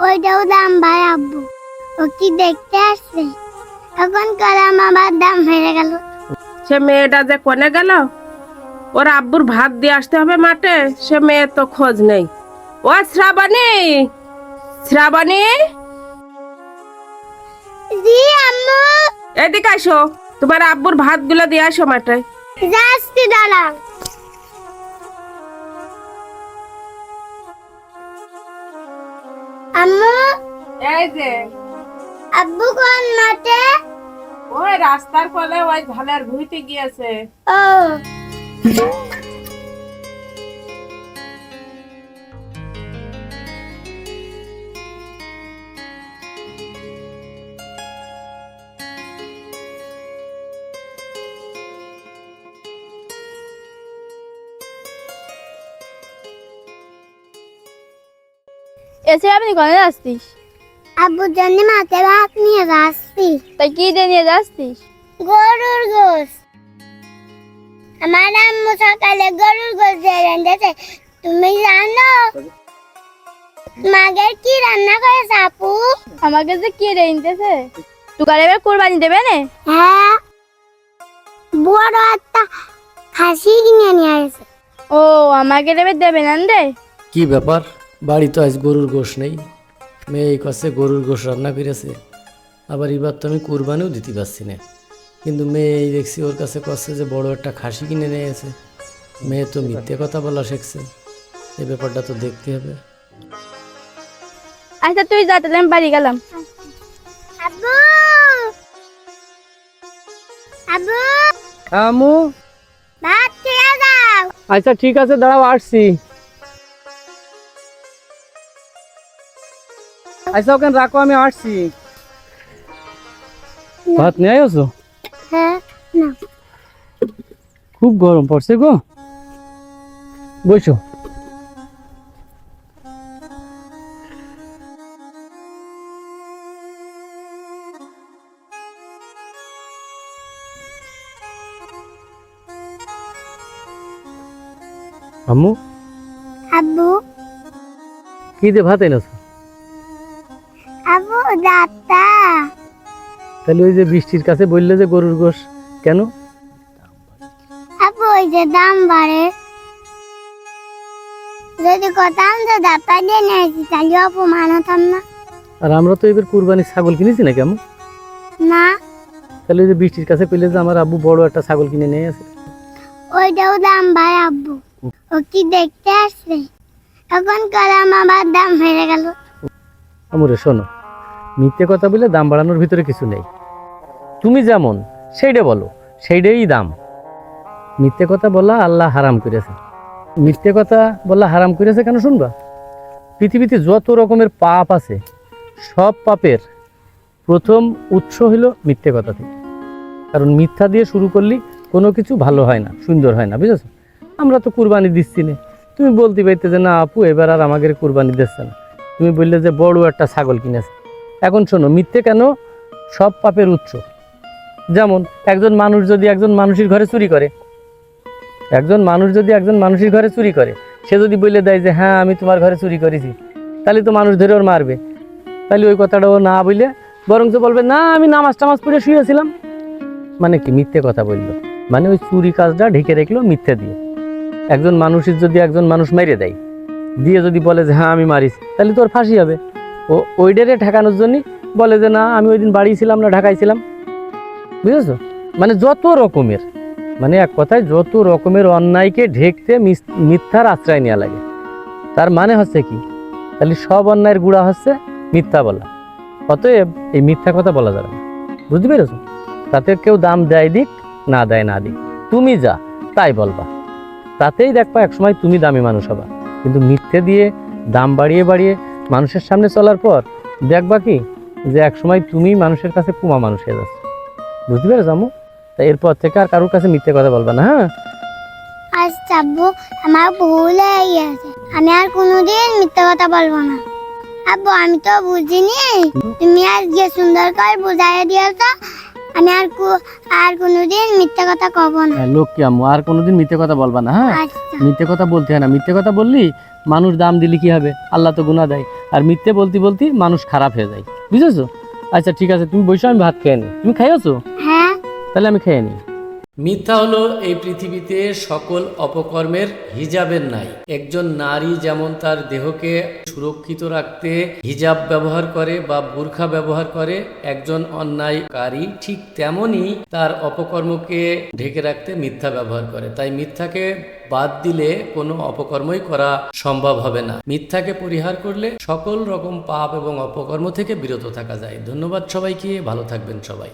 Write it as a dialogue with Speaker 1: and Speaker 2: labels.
Speaker 1: ওইটাও দাম ভাই আব্বু। ও কি দেখতে আসবে? এখন কলাম আবার দাম হেরে গেল।
Speaker 2: সে মেয়েটা যে কোনে গেল? ওর আব্বুর ভাত দিয়ে আসতে হবে মাঠে সে মেয়ের তো খোঁজ নেই। ও শ্রাবণী! শ্রাবণী!
Speaker 1: জি আম্মু।
Speaker 2: এদিকে আসো তোমার আব্বুর ভাতগুলো দিয়ে আসো মাঠে।
Speaker 1: যাচ্ছি দাঁড়া আম্মু?
Speaker 2: এই যে।
Speaker 1: আব্বু কোন মাঠে?
Speaker 2: ওই রাস্তার কোলে ওই ধানের ভুইতে গিয়েছে।
Speaker 1: ও।
Speaker 3: এসে আপনি কোনে যাচ্ছিস
Speaker 1: আব্বুর জন্য মাঠে ভাত নিয়ে যাচ্ছি।
Speaker 3: তাই কি দিয়ে নিয়ে যাচ্ছিস?
Speaker 1: গরুর গোস আমার আম্মু সকালে গরুর গোস দিয়ে রেঁধেছে তুমি জানো? মাগের কি রান্না করেছে আপু?
Speaker 3: আমাকে যে কি রেঞ্জেছে তুকার এবার কোরবানি দেবে না?
Speaker 1: হ্যাঁ। বড় একটা খাসি কিনে নিয়ে এসেছে
Speaker 3: ও আমাকে এবার দেবে না রে
Speaker 4: কি ব্যাপার? বাড়ি তো আজ গরুর গোশ নেই। মেয়ে এই কাছে গরুর গোশ রান্না করেছে আবার এবার তো আমি কুরবানিও দিতে পারছি না। কিন্তু মেয়ে এই দেখছি ওর কাছে কচ্ছে যে বড় একটা খাসি কিনে নিয়েছে মেয়ে তো মিথ্যে কথা বলা শিখছে। এই ব্যাপারটা তো দেখতে হবে।
Speaker 3: আচ্ছা তুই যা তাহলে আমি বাড়ি গেলাম।
Speaker 1: আব্বু! আব্বু!
Speaker 5: আমু
Speaker 1: ভাত খেয়ে যাও।
Speaker 5: আচ্ছা ঠিক আছে দাঁড়াও আসছি। আচ্ছা ওখানে রাখো আমি আসছি। ভাত নিয়ে আসো
Speaker 1: হ্যাঁ না।
Speaker 5: খুব গরম পড়ছে গো। বসো। আম্মু?
Speaker 1: আব্বু?
Speaker 5: কি দিয়ে ভাত এনেছো?
Speaker 1: আব্বু দাঁতা।
Speaker 5: তাহলে ওই যে বৃষ্টির কাছে বললে যে গরুর গোশ কেন?
Speaker 1: ওই যে দাম বাড়ে। যদি কথাম যে দাঁতা দিয়ে নিয়েছি তাহলে অপমান হতাম না।
Speaker 5: আর আমরা তো এবার কুরবানির ছাগল কিনেছি না কেমন?
Speaker 1: না।
Speaker 5: তাহলে ওই যে বৃষ্টির কাছে পেলে যে আমার আব্বু বড় একটা ছাগল কিনে নিয়ে আসে।
Speaker 1: ওইটাও দাম ভাই আব্বু। ও কি দেখতে আসবে এখন কলাম আবার দাম হয়ে গেল।
Speaker 5: আমরে শোনো মিথ্যে কথা বলে দাম বাড়ানোর ভিতরে কিছু নেই। তুমি যেমন, সেইটা বলো, সেইটাই দাম। মিথ্যে কথা বলা আল্লাহ হারাম করেছে। মিথ্যে কথা বলা হারাম করেছে কেন শুনবা? পৃথিবীতে যত রকমের পাপ আছে, সব পাপের প্রথম উৎস হলো মিথ্যে কথা থেকে। কারণ মিথ্যা দিয়ে শুরু করলে কোনো কিছু ভালো হয় না, সুন্দর হয় না, বুঝেছ? আমরা তো কুরবানি দিচ্ছি না। তুমি বলতে পারতে যে, না আপু, এবার আর আমাদের কুরবানি দিচ্ছে না। তুমি বললে যে, বড় একটা ছাগল কিনেছে। এখন শোনো, মিথ্যে কেন? সব পাপের উৎস। যেমন, একজন মানুষ যদি একজন মানুষের ঘরে চুরি করে, একজন মানুষ যদি একজন মানুষের ঘরে চুরি করে, সে যদি বলে দেয় যে হ্যাঁ আমি তোমার ঘরে চুরি করেছি তাহলে তো মানুষ ধরে ওর মারবে। তাহলে ওই কথাটা ও না বলে, বরঞ্চ বলবে, না, আমি নামাজ টামাজ পড়ে শুয়েছিলাম। মানে কি মিথ্যে কথা বলল? মানে ওই চুরি কাজটা ঢেকে রাখল মিথ্যে দিয়ে। একজন মানুষের যদি একজন মানুষ মেরে দেয়, দিয়ে যদি বলে যে হ্যাঁ আমি মারিছি তাহলে তোর ফাঁসি হবে। ও ওইটারে ঠেকানোর জন্যই বলে যে, না, আমি ওই দিন বাড়ি ছিলাম না, ঢাকায় ছিলাম। বুঝেছ? মানে যত রকমের মানে এক কথায় যত রকমের অন্যায়কে ঢেকতে মিথ্যার আশ্রয় নেওয়া লাগে। তার মানে হচ্ছে কি? তাহলে সব অন্যায়ের গুড়া হচ্ছে মিথ্যা বলা। অতএব এই মিথ্যা কথা বলা যাবে না। বুঝতে পেরেছ? তাতে কেউ দাম দেয় দিক, না দেয় না দিক। তুমি যা, তাই বলবা। তাতেই দেখবা একসময় তুমি দামি মানুষ হবা। কিন্তু মিথ্যে দিয়ে দাম বাড়িয়ে বাড়িয়ে মানুষের সামনে চলার পর দেখবা কি যে একসময় তুমি মানুষের কাছে কুমা মানুষ হয়ে যাচ্ছে। বুঝতে পেরেছ আমু তা এরপর থেকে আর কারোর কাছে মিথ্যে কথা বলবা না হ্যাঁ?
Speaker 1: আচ্ছা আব্বু আমার ভুল হয়ে গেছে। আমি আর কোনোদিন মিথ্যে কথা বলব না। আব্বু, আমি তো বুঝিনি। তুমি আজকে সুন্দর করে বুঝাই দিয়েছ। আমি আর কো- আর কোনোদিন মিথ্যে কথা কব না।
Speaker 5: হ্যাঁ, লোক কি আম্মু আর কোনোদিন মিথ্যে কথা বলবা না হ্যাঁ?
Speaker 1: আচ্ছা।
Speaker 5: মিথ্যে কথা বলতে হয় না। মিথ্যে কথা বললি মানুষ দাম দিলি কি হবে? আল্লাহ তো গুণা দেয়।
Speaker 6: আর মিথ্যে বলতে বলতে মানুষ খারাপ হয়ে যায়। বুঝেছ? আচ্ছা ঠিক আছে তুমি বসে আমি ভাত খেয়ে নি। তুমি খাইয়েছো?
Speaker 1: হ্যাঁ।
Speaker 6: তাহলে আমি খেয়ে নিই
Speaker 5: মিথ্যা হলো এই পৃথিবীতে সকল অপকর্মের হিজাবের নাই। একজন নারী যেমন তার দেহকে সুরক্ষিত রাখতে হিজাব ব্যবহার করে বা বোরখা ব্যবহার করে, একজন অন্যায়কারী ঠিক তেমনই তার অপকর্মকে ঢেকে রাখতে মিথ্যা ব্যবহার করে। তাই মিথ্যাকে বাদ দিলে কোনো অপকর্মই করা সম্ভব হবে না। মিথ্যাকে পরিহার করলে সকল রকম পাপ এবং অপকর্ম থেকে বিরত থাকা যায়। ধন্যবাদ সবাইকে, ভালো থাকবেন সবাই।